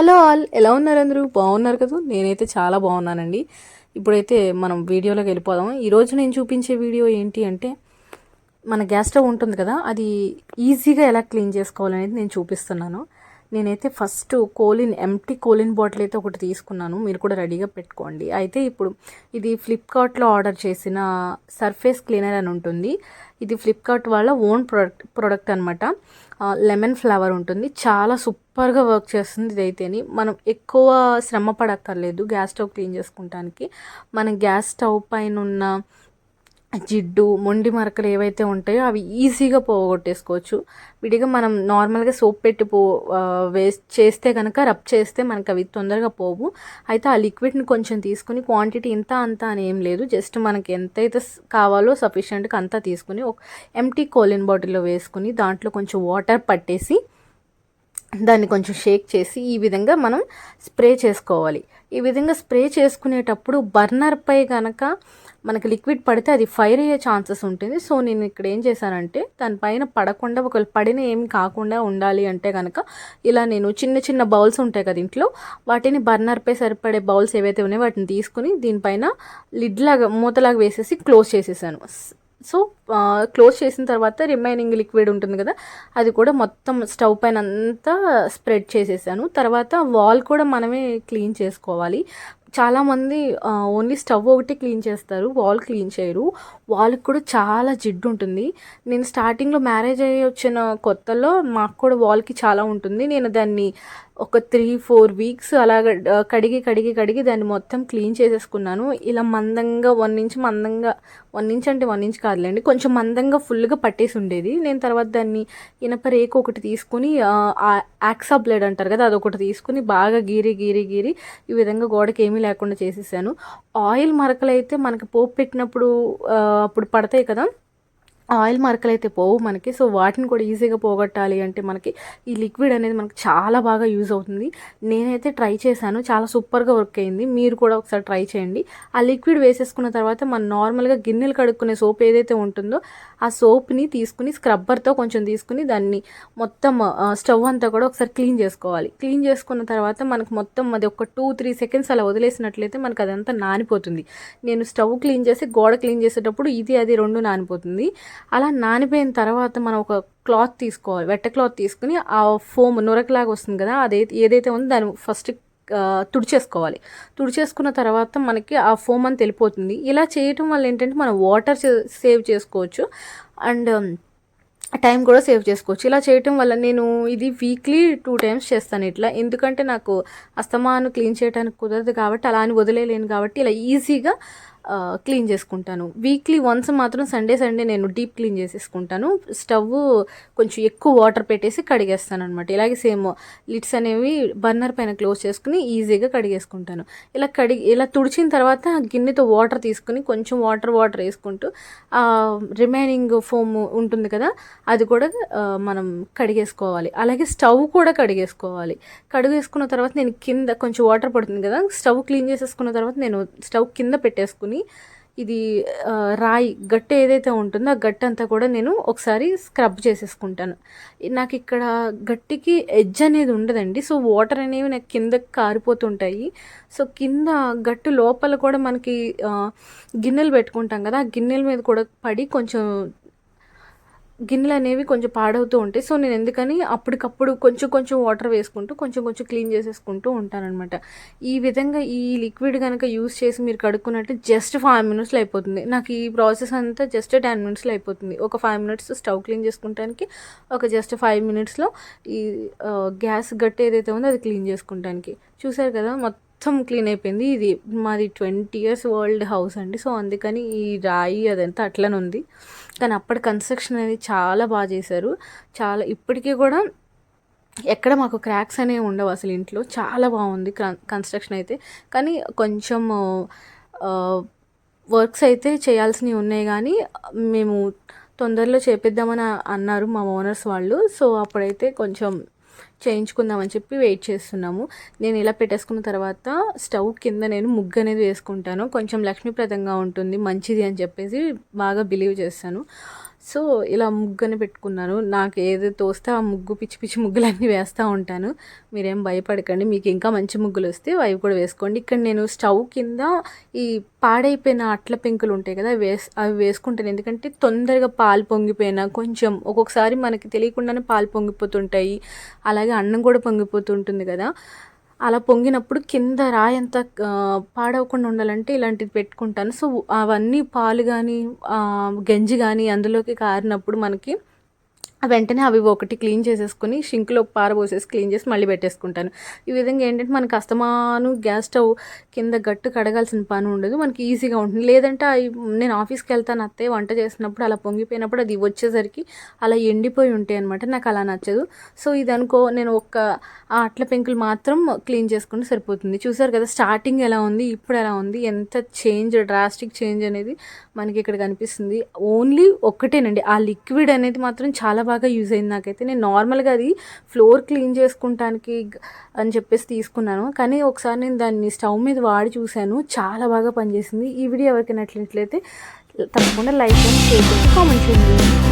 Hello all ఎలా ఉన్నారు అందరూ? బాగున్నారు కదా? నేనైతే చాలా బాగున్నానండి. ఇప్పుడైతే మనం వీడియోలోకి వెళ్ళిపోదాము ఈరోజు నేను చూపించే వీడియో ఏంటి అంటే మన గ్యాస్ స్టవ్ ఉంటుంది కదా అది ఈజీగా ఎలా క్లీన్ చేసుకోవాలనేది నేను చూపిస్తున్నాను. నేనైతే first Colin empty Colin bottle అయితే ఒకటి తీసుకున్నాను. మీరు కూడా రెడీగా పెట్టుకోండి. అయితే ఇప్పుడు ఇది ఫ్లిప్కార్ట్లో ఆర్డర్ చేసిన సర్ఫేస్ క్లీనర్ అని ఉంటుంది. ఇది ఫ్లిప్కార్ట్ వాళ్ళ ఓన్ ప్రొడక్ట్ ప్రోడక్ట్ అనమాట లెమన్ ఫ్లేవర్ ఉంటుంది. చాలా సూపర్గా వర్క్ చేస్తుంది ఇదైతేని. మనం ఎక్కువ శ్రమ పడక్కర్లేదు గ్యాస్ స్టవ్ క్లీన్ చేసుకుంటానికి. మన గ్యాస్ స్టవ్ పైన ఉన్న జిడ్డు మొండి మరకలు ఏవైతే ఉంటాయో అవి ఈజీగా పోగొట్టేసుకోవచ్చు. విడిగా మనం నార్మల్గా సోప్ పెట్టి పో వేస్ట్ చేస్తే కనుక రబ్ చేస్తే మనకు అవి తొందరగా పోవు. అయితే ఆ లిక్విడ్ని కొంచెం తీసుకుని క్వాంటిటీ ఇంత అంత అని ఏం లేదు. జస్ట్ మనకి ఎంతైతే కావాలో సఫిషియెంట్గా అంతా తీసుకుని ఒక ఎంటీ కోలిన్ బాటిల్లో వేసుకుని దాంట్లో కొంచెం వాటర్ పట్టేసి దాన్ని కొంచెం షేక్ చేసి ఈ విధంగా మనం స్ప్రే చేసుకోవాలి. ఈ విధంగా స్ప్రే చేసుకునేటప్పుడు బర్నర్పై కనుక మనకి లిక్విడ్ పడితే అది ఫైర్ అయ్యే ఛాన్సెస్ ఉంటుంది. సో నేను ఇక్కడ ఏం చేశానంటే దానిపైన పడకుండా ఒకవేళ పడిన ఏమి కాకుండా ఉండాలి అంటే కనుక ఇలా నేను చిన్న చిన్న బౌల్స్ ఉంటాయి కదా ఇంట్లో వాటిని బర్నర్పై సరిపడే బౌల్స్ ఏవైతే ఉన్నాయో వాటిని తీసుకుని దీనిపైన లిడ్ లాగా మూతలాగా వేసేసి క్లోజ్ చేసేసాను. సో క్లోజ్ చేసిన తర్వాత రిమైనింగ్ లిక్విడ్ ఉంటుంది కదా అది కూడా మొత్తం స్టవ్ పైన అంతా స్ప్రెడ్ చేసేసాను. తర్వాత వాల్ కూడా మనమే క్లీన్ చేసుకోవాలి. చాలామంది ఓన్లీ స్టవ్ ఒకటి క్లీన్ చేస్తారు వాల్ క్లీన్ చేయరు. వాళ్ళకి కూడా చాలా జిడ్డు ఉంటుంది. నేను స్టార్టింగ్లో మ్యారేజ్ అయ్యి వచ్చిన కొత్తలో మాకు కూడా వాల్కి చాలా ఉంటుంది. నేను దాన్ని ఒక త్రీ ఫోర్ వీక్స్ అలాగ కడిగి కడిగి కడిగి దాన్ని మొత్తం క్లీన్ చేసేసుకున్నాను. ఇలా మందంగా వన్ ఇంచ్ మందంగా వన్ ఇంచ్ అంటే వన్ ఇంచ్ కాదులేండి కొంచెం మందంగా ఫుల్గా పట్టేసి ఉండేది. నేను తర్వాత దాన్ని ఇనప రేకు ఒకటి తీసుకుని యాక్సా బ్లేడ్ అంటారు కదా అదొకటి తీసుకుని బాగా గీరి గీరి గీరి ఈ విధంగా గోడకి ఏమీ లేకుండా చేసేసాను. ఆయిల్ మరకలు అయితే మనకి పోపు పెట్టినప్పుడు అప్పుడు పడతాయి కదా. ఆయిల్ మరకలు అయితే పోవు మనకి. సో వాటిని కూడా ఈజీగా పోగొట్టాలి అంటే మనకి ఈ లిక్విడ్ అనేది మనకి చాలా బాగా యూజ్ అవుతుంది. నేనైతే ట్రై చేశాను. చాలా సూపర్గా వర్క్ అయింది. మీరు కూడా ఒకసారి ట్రై చేయండి. ఆ లిక్విడ్ వేసేసుకున్న తర్వాత మనం నార్మల్గా గిన్నెలు కడుక్కునే సోప్ ఏదైతే ఉంటుందో ఆ సోప్ని తీసుకుని స్క్రబ్బర్తో కొంచెం తీసుకుని దాన్ని మొత్తం స్టవ్ అంతా కూడా ఒకసారి క్లీన్ చేసుకోవాలి. క్లీన్ చేసుకున్న తర్వాత మనకు మొత్తం అది ఒక టూ త్రీ సెకండ్స్ అలా వదిలేసినట్లయితే మనకు అదంతా నానిపోతుంది. నేను స్టవ్ క్లీన్ చేసి గోడ క్లీన్ చేసేటప్పుడు ఇది అది రెండు నానిపోతుంది. అలా నానిపోయిన తర్వాత మనం ఒక క్లాత్ తీసుకోవాలి. వెట్ట క్లాత్ తీసుకుని ఆ ఫోమ్ నురకలాగా వస్తుంది కదా అదే ఏదైతే ఉందో దాన్ని ఫస్ట్ తుడిచేసుకోవాలి. తుడిచేసుకున్న తర్వాత మనకి ఆ ఫోమ్ అని తెలిపోతుంది ఇలా చేయటం వల్ల ఏంటంటే మనం వాటర్ సేవ్ చేసుకోవచ్చు. అండ్ టైం కూడా సేవ్ చేసుకోవచ్చు. ఇలా చేయటం వల్ల నేను ఇది వీక్లీ టూ టైమ్స్ చేస్తాను ఇట్లా. ఎందుకంటే నాకు అస్తమాను క్లీన్ చేయడానికి కుదరదు కాబట్టి అలా అని వదిలేయలేను కాబట్టి ఇలా ఈజీగా క్లీన్ చేసుకుంటాను. వీక్లీ వన్స్ మాత్రం సండే సండే నేను డీప్ క్లీన్ చేసేసుకుంటాను. స్టవ్ కొంచెం ఎక్కువ వాటర్ పెట్టేసి కడిగేస్తాను అనమాట ఇలాగే సేమ్ లిడ్స్ అనేవి బర్నర్ పైన క్లోజ్ చేసుకుని ఈజీగా కడిగేసుకుంటాను. ఇలా కడిగి ఇలా తుడిచిన తర్వాత గిన్నెతో వాటర్ తీసుకుని కొంచెం వాటర్ వాటర్ వేసుకుంటూ రిమైనింగ్ ఫోమ్ ఉంటుంది కదా అది కూడా మనం కడిగేసుకోవాలి. అలాగే స్టవ్ కూడా కడిగేసుకోవాలి. కడిగేసుకున్న తర్వాత నేను కింద కొంచెం వాటర్ పడుతుంది కదా స్టవ్ క్లీన్ చేసేసుకున్న తర్వాత నేను స్టవ్ కింద పెట్టేసుకుని ఇది రాయి గట్టె ఏదైతే ఉంటుందో ఆ గట్టె అంతా కూడా నేను ఒకసారి స్క్రబ్ చేసేసుకుంటాను. నాకు ఇక్కడ గట్టికి ఎడ్జ్ అనేది ఉండదండి. సో వాటర్ అనేవి నాకు కింద కారిపోతుంటాయి. సో కింద గట్టు లోపల కూడా మనకి గిన్నెలు పెట్టుకుంటాం కదా ఆ గిన్నెల మీద కూడా పడి కొంచెం గిన్నెలు అనేవి కొంచెం పాడవుతూ ఉంటాయి. సో నేను ఎందుకని అప్పటికప్పుడు కొంచెం కొంచెం వాటర్ వేసుకుంటూ కొంచెం కొంచెం క్లీన్ చేసేసుకుంటూ ఉంటానన్నమాట. ఈ విధంగా ఈ లిక్విడ్ కనుక యూస్ చేసి మీరు కడుక్కున్నట్టు జస్ట్ ఫైవ్ మినిట్స్లో అయిపోతుంది. నాకు ఈ ప్రాసెస్ అంతా జస్ట్ టెన్ మినిట్స్లో అయిపోతుంది. ఒక ఫైవ్ మినిట్స్ స్టవ్ క్లీన్ చేసుకుంటానికి ఒక జస్ట్ ఫైవ్ మినిట్స్లో ఈ గ్యాస్ గట్టి ఏదైతే ఉందో అది క్లీన్ చేసుకుంటానికి. చూసారు కదా మొత్తం మొత్తం క్లీన్ అయిపోయింది. ఇది మాది ట్వంటీ ఇయర్స్ ఓల్డ్ హౌస్ అండి. సో అందుకని ఈ రాయి అదంతా అట్లనే ఉంది. కానీ అప్పటి కన్స్ట్రక్షన్ అనేది చాలా బాగా చేశారు. చాలా ఇప్పటికీ కూడా ఎక్కడ మాకు క్రాక్స్ అనేవి ఉండవు అసలు ఇంట్లో. చాలా బాగుంది కన్స్ట్రక్షన్ అయితే. కానీ కొంచెం వర్క్స్ అయితే చేయాల్సినవి ఉన్నాయి కానీ మేము తొందరలో చేపిద్దామని అన్నారు మా ఓనర్స్ వాళ్ళు. సో అప్పుడైతే కొంచెం చేయించుకుందామని చెప్పి వెయిట్ చేస్తున్నాము. నేను ఇలా పెట్టేసుకున్న తర్వాత స్టవ్ కింద నేను ముగ్గు అనేది వేసుకుంటాను. కొంచెం లక్ష్మీప్రదంగా ఉంటుంది మంచిది అని చెప్పేసి బాగా బిలీవ్ చేస్తాను. సో ఇలా ముగ్గుని పెట్టుకున్నాను నాకు ఏది తోస్తే ఆ ముగ్గు పిచ్చి పిచ్చి ముగ్గులన్నీ వేస్తూ ఉంటాను. మీరేం భయపడకండి. మీకు ఇంకా మంచి ముగ్గులు వస్తే అవి కూడా వేసుకోండి. ఇక్కడ నేను స్టవ్ కింద ఈ పాడైపోయిన అట్ల పెంకులు ఉంటాయి కదా వేస్ అవి వేసుకుంటాను. ఎందుకంటే తొందరగా పాలు పొంగిపోయినా కొంచెం ఒక్కొక్కసారి మనకి తెలియకుండానే పాలు పొంగిపోతుంటాయి. అలాగే అన్నం కూడా పొంగిపోతుంటుంది కదా. అలా పొంగినప్పుడు కింద రాయి పాడవకుండా ఉండాలంటే ఇలాంటివి పెట్టుకుంటాను. సో అవన్నీ పాలు కానీ గంజి కానీ అందులోకి కారినప్పుడు మనకి వెంటనే అవి ఒకటి క్లీన్ చేసేసుకుని షింక్లో పారబోసేసి క్లీన్ చేసి మళ్ళీ పెట్టేసుకుంటాను. ఈ విధంగా ఏంటంటే మనకి అస్తమాను గ్యాస్ స్టవ్ కింద గట్టు కడగాల్సిన పని ఉండదు. మనకి ఈజీగా ఉంటుంది. లేదంటే నేను ఆఫీస్కి వెళ్తాను అత్తే వంట చేసినప్పుడు అలా పొంగిపోయినప్పుడు అది వచ్చేసరికి అలా ఎండిపోయి ఉంటాయి అనమాట నాకు అలా నచ్చదు. సో ఇది అనుకో నేను ఒక్క ఆ అట్ల పెంకులు మాత్రం క్లీన్ చేసుకుంటే సరిపోతుంది. చూసారు కదా స్టార్టింగ్ ఎలా ఉంది ఇప్పుడు ఎలా ఉంది ఎంత చేంజ్ డ్రాస్టిక్ చేంజ్ అనేది మనకి ఇక్కడ కనిపిస్తుంది. ఓన్లీ ఒక్కటేనండి ఆ లిక్విడ్ అనేది మాత్రం చాలా బాగా యూజ్ అయింది నాకైతే. నేను నార్మల్గా అది ఫ్లోర్ క్లీన్ చేసుకుంటానికి అని చెప్పేసి తీసుకున్నాను. కానీ ఒకసారి నేను దాన్ని స్టవ్ మీద వాడి చూశాను. చాలా బాగా పనిచేసింది. ఈ వీడియో ఎవరికి నచ్చినట్లయితే తప్పకుండా లైక్ అండ్ షేర్ చేసి కామెంట్ చేయండి.